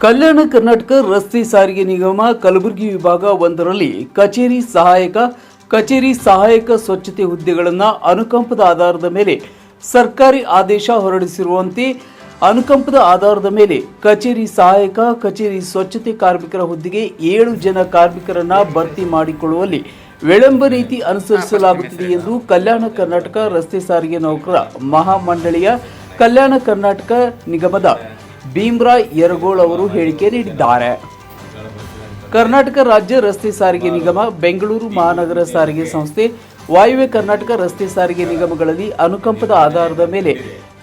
ಕಲ್ಯಾಣ ಕರ್ನಾಟಕ ರಸ್ತೆ ಸಾರಿಗೆ ನಿಗಮ, ಕಲಬುರಗಿ ವಿಭಾಗ ಒಂದರಲ್ಲಿ ಕಚೇರಿ ಸಹಾಯಕ ಕಚೇರಿ ಸಹಾಯಕ ಸ್ವಚ್ಛತೆ ಹುದ್ದೆಗಳನ್ನು ಅನುಕಂಪದ ಆಧಾರದ ಮೇಲೆ ಸರ್ಕಾರಿ ಆದೇಶ ಹೊರಡಿಸಿರುವಂತೆ ಅನುಕಂಪದ ಆಧಾರದ ಮೇಲೆ ಕಚೇರಿ ಸಹಾಯಕ, ಕಚೇರಿ ಸ್ವಚ್ಛತೆ ಕಾರ್ಮಿಕರ ಹುದ್ದೆಗೆ ಏಳು ಜನ ಕಾರ್ಮಿಕರನ್ನು ಭರ್ತಿ ಮಾಡಿಕೊಳ್ಳುವಲ್ಲಿ ವಿಳಂಬ ರೀತಿ ಅನುಸರಿಸಲಾಗುತ್ತಿದೆ ಎಂದು ಕಲ್ಯಾಣ ಕರ್ನಾಟಕ ರಸ್ತೆ ಸಾರಿಗೆ ನೌಕರ ಮಹಾಮಂಡಳಿಯ ಕಲ್ಯಾಣ ಕರ್ನಾಟಕ ನಿಗಮದ ಭೀಮ್ರಾಯ್ ಯರಗೋಳ್ ಅವರು ಹೇಳಿಕೆ ನೀಡಿದ್ದಾರೆ. ಕರ್ನಾಟಕ ರಾಜ್ಯ ರಸ್ತೆ ಸಾರಿಗೆ ನಿಗಮ, ಬೆಂಗಳೂರು ಮಹಾನಗರ ಸಾರಿಗೆ ಸಂಸ್ಥೆ, ವಾಯುವ್ಯ ಕರ್ನಾಟಕ ರಸ್ತೆ ಸಾರಿಗೆ ನಿಗಮಗಳಲ್ಲಿ ಅನುಕಂಪದ ಆಧಾರದ ಮೇಲೆ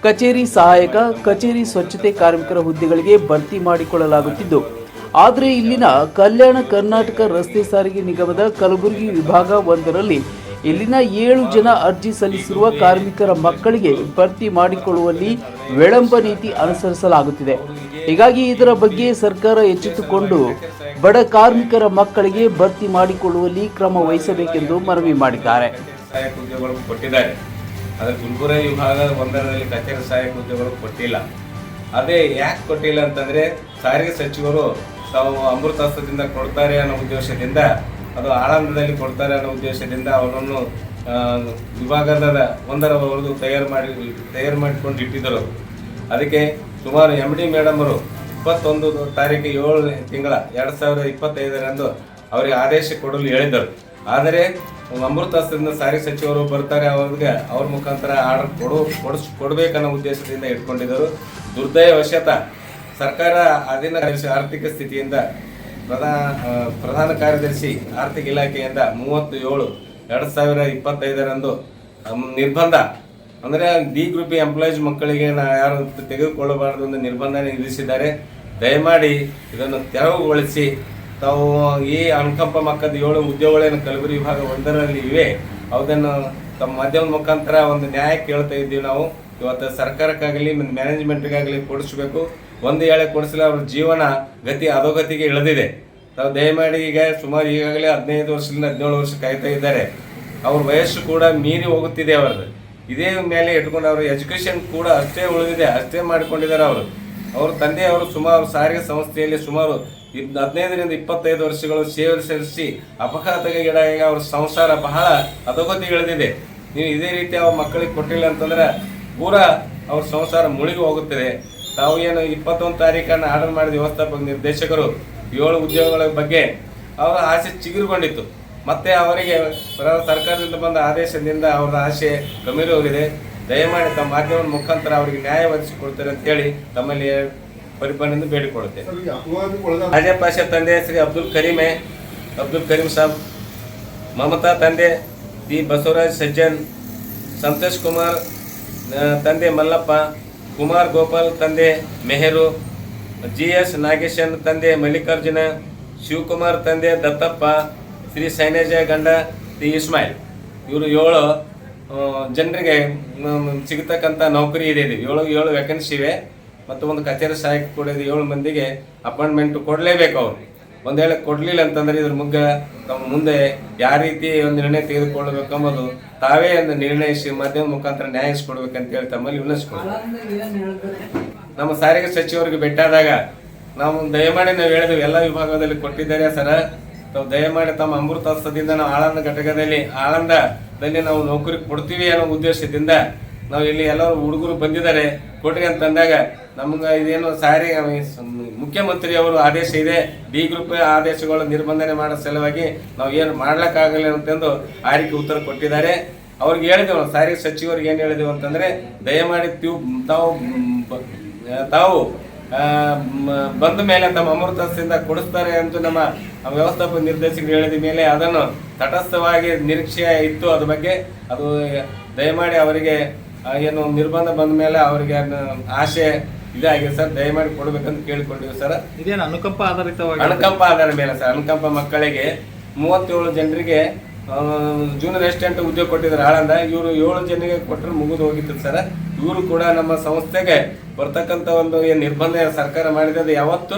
ಕಚೇರಿ ಸಹಾಯಕ, ಕಚೇರಿ ಸ್ವಚ್ಛತೆ ಕಾರ್ಮಿಕರ ಹುದ್ದೆಗಳಿಗೆ ಭರ್ತಿ ಮಾಡಿಕೊಳ್ಳಲಾಗುತ್ತಿದ್ದು, ಆದರೆ ಇಲ್ಲಿನ ಕಲ್ಯಾಣ ಕರ್ನಾಟಕ ರಸ್ತೆ ಸಾರಿಗೆ ನಿಗಮದ ಕಲಬುರಗಿ ವಿಭಾಗ ಒಂದರಲ್ಲಿ ಇಲ್ಲಿನ ಏಳು ಜನ ಅರ್ಜಿ ಸಲ್ಲಿಸಿರುವ ಕಾರ್ಮಿಕರ ಮಕ್ಕಳಿಗೆ ಭರ್ತಿ ಮಾಡಿಕೊಳ್ಳುವಲ್ಲಿ ವಿಳಂಬ ನೀತಿ ಅನುಸರಿಸಲಾಗುತ್ತಿದೆ. ಹೀಗಾಗಿ ಇದರ ಬಗ್ಗೆ ಸರ್ಕಾರ ಎಚ್ಚೆತ್ತುಕೊಂಡು ಬಡ ಕಾರ್ಮಿಕರ ಮಕ್ಕಳಿಗೆ ಭರ್ತಿ ಮಾಡಿಕೊಳ್ಳುವಲ್ಲಿ ಕ್ರಮ ವಹಿಸಬೇಕೆಂದು ಮನವಿ ಮಾಡಿದ್ದಾರೆ. ಆದರೆ ಒಂದರಲ್ಲಿ ಕಚೇರಿ ಸಹಾಯಕ ಕೊಟ್ಟಿಲ್ಲ. ಅದೇ ಯಾಕೆ ಕೊಟ್ಟಿಲ್ಲ ಅಂತಂದ್ರೆ ಸಾರಿಗೆ ಸಚಿವರು ತಾವು ಅಮೃತಾಸ್ತ್ರದಿಂದ ಕೊಡ್ತಾರೆ ಅನ್ನೋ ಉದ್ದೇಶದಿಂದ ಅದು ಆಳಂದದಲ್ಲಿ ಕೊಡ್ತಾರೆ ಅನ್ನೋ ಉದ್ದೇಶದಿಂದ ಅವರನ್ನು ವಿಭಾಗದ ಒಂದರವರೆಗೂ ತಯಾರು ಮಾಡಿ, ತಯಾರು ಮಾಡಿಕೊಂಡು ಇಟ್ಟಿದ್ದರು. ಅದಕ್ಕೆ ಸುಮಾರು ಎಂ ಡಿ ಮೇಡಮರು ಇಪ್ಪತ್ತೊಂದು ತಾರೀಕು ಏಳು ತಿಂಗಳ ಎರಡು ಸಾವಿರದ ಇಪ್ಪತ್ತೈದರಂದು ಅವರಿಗೆ ಆದೇಶ ಕೊಡಲು ಹೇಳಿದರು ಆದರೆ ಅಮೃತಾಸ್ತ್ರದಿಂದ ಸಾರಿಗೆ ಸಚಿವರು ಬರ್ತಾರೆ, ಅವ್ರಿಗೆ ಅವ್ರ ಮುಖಾಂತರ ಆರ್ಡರ್ ಕೊಡು, ಕೊಡಿಸ್, ಕೊಡಬೇಕನ್ನೋ ಉದ್ದೇಶದಿಂದ ಇಟ್ಕೊಂಡಿದ್ದರು. ದುರ್ದಯವಶತ ಸರ್ಕಾರ ಅಧೀನ ಆರ್ಥಿಕ ಸ್ಥಿತಿಯಿಂದ ಪ್ರಧಾನ ಪ್ರಧಾನ ಕಾರ್ಯದರ್ಶಿ ಆರ್ಥಿಕ ಇಲಾಖೆಯಿಂದ ಮೂವತ್ತು ಏಳು ಎರಡು ಸಾವಿರ ಇಪ್ಪತ್ತೈದರಂದು ನಿರ್ಬಂಧ. ಅಂದರೆ ಡಿ ಗ್ರೂಪ್ ಎಂಪ್ಲಾಯೀಸ್ ಮಕ್ಕಳಿಗೆ ನಾ ಯಾರು ತೆಗೆದುಕೊಳ್ಳಬಾರದು ಎಂದು ನಿರ್ಬಂಧ ವಿಧಿಸಿದ್ದಾರೆ. ದಯಮಾಡಿ ಇದನ್ನು ತೆರವುಗೊಳಿಸಿ. ತಾವು ಈ ಅನುಕಂಪ ಮಕ್ಕದ ಏಳು ಉದ್ಯೋಗಗಳೇನು ಕಲಬುರಗಿ ವಿಭಾಗ ಒಂದರಲ್ಲಿ ಇವೆ. ಅದನ್ನು ತಮ್ಮ ಮಾಧ್ಯಮದ ಮುಖಾಂತರ ಒಂದು ನ್ಯಾಯ ಕೇಳ್ತಾ ಇದ್ದೀವಿ ನಾವು. ಇವತ್ತು ಸರ್ಕಾರಕ್ಕಾಗಲಿ, ಮ್ಯಾನೇಜ್ಮೆಂಟ್ಗಾಗಲಿ ಕೊಡಿಸ್ಬೇಕು. ಒಂದು ಏಳೆ ಕೊಡಿಸಲ ಅವ್ರ ಜೀವನ ಗತಿ ಅಧೋಗತಿಗೆ ಇಳಿದಿದೆ. ತಾವು ದಯಮಾಡಿ ಈಗ ಸುಮಾರು ಈಗಾಗಲೇ ಹದಿನೈದು ವರ್ಷದಿಂದ ಹದಿನೇಳು ವರ್ಷ ಕಾಯ್ತಾ ಇದ್ದಾರೆ. ಅವ್ರ ವಯಸ್ಸು ಕೂಡ ಮೀರಿ ಹೋಗುತ್ತಿದೆ ಅವ್ರದ್ದು. ಇದೇ ಮೇಲೆ ಇಟ್ಕೊಂಡು ಅವರು ಎಜುಕೇಷನ್ ಕೂಡ ಅಷ್ಟೇ ಉಳಿದಿದೆ, ಅಷ್ಟೇ ಮಾಡಿಕೊಂಡಿದ್ದಾರೆ ಅವರು. ಅವ್ರ ತಂದೆಯವರು ಸುಮಾರು ಸಾರಿಗೆ ಸಂಸ್ಥೆಯಲ್ಲಿ ಸುಮಾರು ಹದಿನೈದರಿಂದ ಇಪ್ಪತ್ತೈದು ವರ್ಷಗಳು ಸೇವೆ ಸಲ್ಲಿಸಿ ಅಪಘಾತಕ್ಕೆ ಈಡಾಗಿ ಅವ್ರ ಸಂಸಾರ ಬಹಳ ಅಧೋಗತಿಗಿಳಿದಿದೆ ನೀವು ಇದೇ ರೀತಿ ಅವ್ರ ಮಕ್ಕಳಿಗೆ ಕೊಟ್ಟಿಲ್ಲ ಅಂತಂದ್ರೆ ಪೂರಾ ಅವ್ರ ಸಂಸಾರ ಮುಳುಗಿ ಹೋಗುತ್ತದೆ. ತಾವು ಏನು ಇಪ್ಪತ್ತೊಂದು ತಾರೀಕನ್ನು ಆರ್ಡರ್ ಮಾಡಿದ ವ್ಯವಸ್ಥಾಪಕ ನಿರ್ದೇಶಕರು ಏಳು ಉದ್ಯೋಗಗಳ ಬಗ್ಗೆ ಅವರ ಆಸೆ ಚಿಗುರುಗೊಂಡಿತ್ತು. ಮತ್ತೆ ಅವರಿಗೆ ಸರ್ಕಾರದಿಂದ ಬಂದ ಆದೇಶದಿಂದ ಅವರ ಆಸೆ ಕಮ್ಮಿ ಹೋಗಿದೆ ದಯಮಾಡಿ ತಮ್ಮ ಮಾಧ್ಯಮದ ಮುಖಾಂತರ ಅವರಿಗೆ ನ್ಯಾಯ ಒದಗಿಸಿಕೊಡ್ತಾರೆ ಅಂತೇಳಿ ತಮ್ಮಲ್ಲಿ ಪರಿಪಾಲನೆಯಿಂದ ಬೇಡಿಕೊಳ್ಳುತ್ತೇನೆ. ರಾಜಪಾಷ ತಂದೆ ಶ್ರೀ ಅಬ್ದುಲ್ ಕರೀಮೆ ಅಬ್ದುಲ್ ಕರೀಂ ಸಾಬ್ ಮಮತಾ ತಂದೆ ಬಿ ಬಸವರಾಜ್ ಸಜ್ಜನ್ ಸಂತೋಷ್ ಕುಮಾರ್ ತಂದೆ ಮಲ್ಲಪ್ಪ ಕುಮಾರ್ ಗೋಪಾಲ್ ತಂದೆ ಮೆಹರು ಜಿ ಎಸ್ ನಾಗೇಶನ್ ತಂದೆ ಮಲ್ಲಿಕಾರ್ಜುನ, ಶಿವಕುಮಾರ್ ತಂದೆ ದತ್ತಪ್ಪ, ಶ್ರೀ ಸೈನೇಜ ಗಂಡ ಶ್ರೀ ಇಸ್ಮಾಯಿಲ್. ಇವರು ಏಳು ಜನರಿಗೆ ಸಿಗತಕ್ಕಂಥ ನೌಕರಿ ಇದೆ ಏಳು ಏಳು ವೇಕೆನ್ಸಿ ಇವೆ. ಮತ್ತು ಒಂದು ಕಚೇರಿ ಸಹಾಯಕ ಕೂಡ ಏಳು ಮಂದಿಗೆ ಅಪಾಯಿಂಟ್ಮೆಂಟ್ ಕೊಡಲೇಬೇಕು ಅವರು. ಒಂದು ವೇಳೆ ಕೊಡಲಿಲ್ಲ ಅಂತಂದ್ರೆ ಇದ್ರ ಮುಗ್ಗ ತಮ್ಮ ಮುಂದೆ ಯಾವ ರೀತಿ ಒಂದು ನಿರ್ಣಯ ತೆಗೆದುಕೊಳ್ಳಬೇಕು ಎಂಬುದು ತಾವೇ ಒಂದು ನಿರ್ಣಯಿಸಿ ಮಾಧ್ಯಮ ಮುಖಾಂತರ ನ್ಯಾಯಿಸ್ಕೊಡ್ಬೇಕಂತ ಹೇಳಿ ತಮ್ಮಲ್ಲಿ ವಿನಂತಿಸ್ಕೊಳ್ತೀವಿ ನಮ್ಮ ಸಾರಿಗೆ ಸಚಿವರಿಗೆ ಭೇಟಿಯಾದಾಗ ನಾವು ದಯಮಾಡಿ ನಾವು ಹೇಳಿದ್ವಿ, ಎಲ್ಲ ವಿಭಾಗದಲ್ಲಿ ಕೊಟ್ಟಿದ್ದಾರೆ ಸರ. ತಾವು ದಯಮಾಡಿ ತಮ್ಮ ಅಮೃತೋತ್ಸವದಿಂದ ನಾವು ಆಳಂದ ಘಟಕದಲ್ಲಿ ಆಳಂದದಲ್ಲಿ ನಾವು ನೌಕರಿ ಕೊಡ್ತೀವಿ ಅನ್ನೋ ಉದ್ದೇಶದಿಂದ ನಾವು ಇಲ್ಲಿ ಎಲ್ಲರೂ ಹುಡುಗರು ಬಂದಿದ್ದಾರೆ. ಕೊಡ್ರಿ ಅಂತಂದಾಗ ನಮ್ಗೆ ಇದೇನು ಸಾರಿ ಮುಖ್ಯಮಂತ್ರಿ ಅವರು ಆದೇಶ ಇದೆ. ಡಿ ಗ್ರೂಪ್ ಆದೇಶಗಳು ನಿರ್ಬಂಧನೆ ಮಾಡೋ ಸಲುವಾಗಿ ನಾವು ಏನು ಮಾಡ್ಲಿಕ್ಕಾಗಲ್ಲ ಅಂತಂದು ಆರಿಕೆ ಉತ್ತರ ಕೊಟ್ಟಿದ್ದಾರೆ. ಅವ್ರಿಗೆ ಹೇಳಿದೆವು ಸಾರಿಗೆ ಸಚಿವರಿಗೆ ಏನು ಹೇಳಿದೆವು ಅಂತಂದರೆ, ದಯಮಾಡಿ ತ್ಯೂ ತಾವು ತಾವು ಬಂದ ಮೇಲೆ ತಮ್ಮ ಅಮೃತದಿಂದ ಕೊಡಿಸ್ತಾರೆ ಅಂತ ನಮ್ಮ ವ್ಯವಸ್ಥಾಪಕ ನಿರ್ದೇಶಕರು ಹೇಳಿದ ಮೇಲೆ ಅದನ್ನು ತಟಸ್ಥವಾಗಿ ನಿರೀಕ್ಷೆ ಇತ್ತು ಅದ್ರ ಬಗ್ಗೆ. ಅದು ದಯಮಾಡಿ ಅವರಿಗೆ ಏನು ನಿರ್ಬಂಧ ಬಂದ ಮೇಲೆ ಅವರಿಗೆ ಆಶೆ ಇದಾಗಿದೆ ಸರ್ ದಯಮಾಡಿ ಕೊಡ್ಬೇಕಂತ ಕೇಳ್ಕೊಂಡಿವಿ ಸರ್. ಇದೇನು ಅನುಕಂಪ ಆಧಾರಿತವಾಗಿ? ಅನುಕಂಪ ಆಧಾರ ಮೇಲೆ ಸರ್ ಅನುಕಂಪ ಮಕ್ಕಳಿಗೆ ಮೂವತ್ತೇಳು ಜನರಿಗೆ ಜೂನಿಯರ್ ಅಸಿಸ್ಟೆಂಟ್ ಉದ್ಯೋಗ ಕೊಟ್ಟಿದ್ದಾರೆ ಆಳಂದ ಇವರು ಏಳು ಜನರಿಗೆ ಕೊಟ್ಟರೆ ಮುಗಿದು ಹೋಗಿತ್ತು ಸರ್. ಇವರು ಕೂಡ ನಮ್ಮ ಸಂಸ್ಥೆಗೆ ಬರ್ತಕ್ಕಂಥ ಒಂದು ಏನು ನಿರ್ಬಂಧ ಸರ್ಕಾರ ಮಾಡಿದೆ ಅದು ಯಾವತ್ತೂ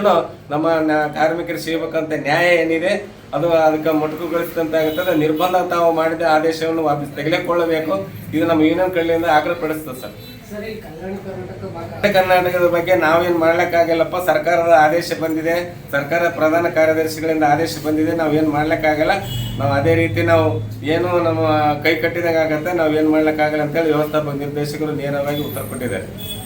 ನಮ್ಮ ಕಾರ್ಮಿಕರು ಕಾರ್ಮಿಕರಿಗೆ ಸಿಗಬೇಕಂತ ನ್ಯಾಯ ಏನಿದೆ ಅದು ಅದಕ್ಕೆ ಮೊಟಕುಗೊಳಿಸಿದಂತಾಗುತ್ತದೆ ನಿರ್ಬಂಧ ತಾವು ಮಾಡಿದ ಆದೇಶವನ್ನು ವಾಪಸ್ ತೆಗೆದುಕೊಳ್ಳಬೇಕು. ಇದು ನಮ್ಮ ಯೂನಿಯನ್ ಕಡೆಯಿಂದ ಆಗ್ರಹಪಡಿಸ್ತದೆ ಸರ್. ಕರ್ನಾಟಕದ ಬಗ್ಗೆ ನಾವೇನ್ ಮಾಡ್ಲಿಕ್ಕಾಗಲ್ಲಪ್ಪ. ಸರ್ಕಾರದ ಆದೇಶ ಬಂದಿದೆ. ಸರ್ಕಾರ ಪ್ರಧಾನ ಕಾರ್ಯದರ್ಶಿಗಳಿಂದ ಆದೇಶ ಬಂದಿದೆ. ನಾವೇನ್ ಮಾಡ್ಲಿಕ್ಕಾಗಲ್ಲ. ನಾವು ಅದೇ ರೀತಿ ನಾವು ಏನು ನಮ್ಮ ಕೈ ಕಟ್ಟಿದಾಗ ಆಗತ್ತೆ. ನಾವೇನ್ ಮಾಡ್ಲಿಕ್ಕಾಗಲ್ಲ ಅಂತೇಳಿ ವ್ಯವಸ್ಥಾಪಕ ನಿರ್ದೇಶಕರು ನೇರವಾಗಿ ಉತ್ತರ ಕೊಟ್ಟಿದ್ದಾರೆ.